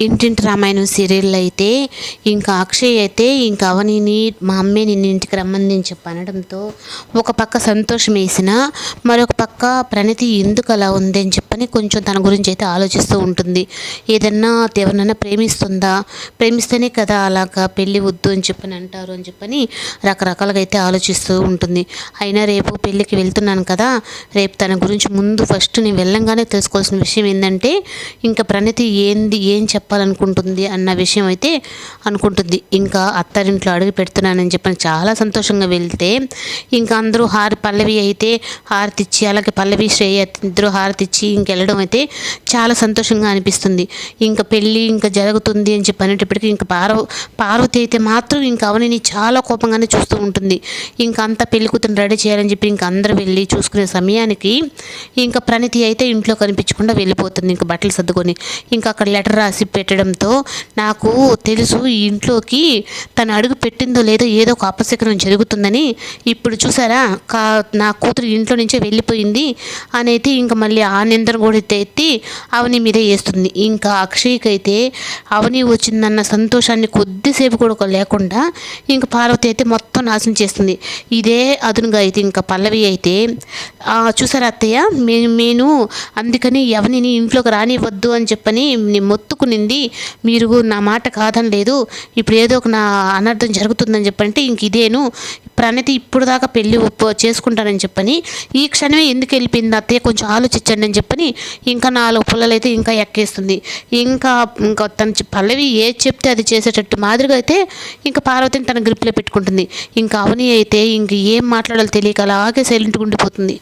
ఇంటింటి రామాయణం సీరియల్ అయితే ఇంకా అక్షయ్ అయితే ఇంకా అవనిని మా అమ్మే నిన్న ఇంటికి రమ్మని చెప్పి అనడంతో ఒక పక్క సంతోషం వేసిన మరొక పక్క ప్రణతి ఎందుకు అలా ఉంది అని చెప్పని కొంచెం తన గురించి అయితే ఆలోచిస్తూ ఉంటుంది. ఏదన్నా ఎవరినైనా ప్రేమిస్తుందా? ప్రేమిస్తేనే కదా అలాగా పెళ్ళి వద్దు అని చెప్పని అంటారు అని చెప్పని రకరకాలుగా అయితే ఆలోచిస్తూ ఉంటుంది. అయినా రేపు పెళ్ళికి వెళ్తున్నాను కదా రేపు తన గురించి ముందు ఫస్ట్ నేను వెళ్ళంగానే తెలుసుకోవాల్సిన విషయం ఏంటంటే ఇంకా ప్రణతి ఏంది ఏం చెప్ప చెప్పాలనుకుంటుంది అన్న విషయం అయితే అనుకుంటుంది. ఇంకా అత్తారింట్లో అడుగు పెడుతున్నానని చెప్పని చాలా సంతోషంగా వెళ్తే ఇంకా అందరూ హారి పల్లవి అయితే హారతి ఇచ్చి అలాగే పల్లవి శ్రేయ ఇద్దరు హారతి ఇచ్చి ఇంకెళ్ళడం అయితే చాలా సంతోషంగా అనిపిస్తుంది. ఇంకా పెళ్ళి ఇంకా జరుగుతుంది అని చెప్పి అనేటప్పటికీ ఇంకా పార్వ పార్వతి అయితే మాత్రం ఇంకా అవనిని చాలా కోపంగానే చూస్తూ ఉంటుంది. ఇంకా అంతా పెళ్ళి కూతురు రెడీ చేయాలని చెప్పి ఇంకా అందరూ వెళ్ళి చూసుకునే సమయానికి ఇంకా ప్రణితి అయితే ఇంట్లో కనిపించకుండా వెళ్ళిపోతుంది. ఇంకా బట్టలు సర్దుకొని ఇంకా అక్కడ లెటర్ రాసి పెట్టడంతో నాకు తెలుసు ఈ ఇంట్లోకి తను అడుగు పెట్టిందో లేదో ఏదో ఒక అపశకనం జరుగుతుందని. ఇప్పుడు చూసారా? కా నా కూతురు ఇంట్లో నుంచే వెళ్ళిపోయింది. అనేది ఇంకా మళ్ళీ ఆ నిందన కూడా ఎత్తి అవని మీదే వేస్తుంది. ఇంకా అక్షయ్కి అయితే అవని వచ్చిందన్న సంతోషాన్ని కొద్దిసేపు కూడా ఒక లేకుండా ఇంకా పార్వతి అయితే మొత్తం నాశనం చేస్తుంది. ఇదే అదునుగా అయితే ఇంకా పల్లవి అయితే చూసారా అత్తయ్య? మేము నేను అందుకని ఎవరిని ఇంట్లోకి రానివ్వద్దు అని చెప్పని నేను మొత్తుకునింది మీరు నా మాట కాదని లేదు ఇప్పుడు ఏదో ఒక నా అనర్థం జరుగుతుందని చెప్పంటే ఇంక ఇదేను. ప్రణతి ఇప్పుడు దాకా పెళ్ళి ఒప్పు- చేసుకుంటానని చెప్పని ఈ క్షణమే ఎందుకు వెళ్ళిపోయింది అత్తయ్య? కొంచెం ఆలోచించండి అని చెప్పని ఇంకా నాలుగు పుల్లలు అయితే ఇంకా ఎక్కేస్తుంది. ఇంకా ఇంకా తన పల్లవి ఏది చెప్తే అది చేసేటట్టు మాదిరిగా అయితే ఇంకా పార్వతిని తన గ్రిప్లో పెట్టుకుంటుంది. ఇంకా అవని అయితే ఇంక ఏం మాట్లాడాలో తెలియక అలాగే సైలెంట్గా ఉండిపోతుంది.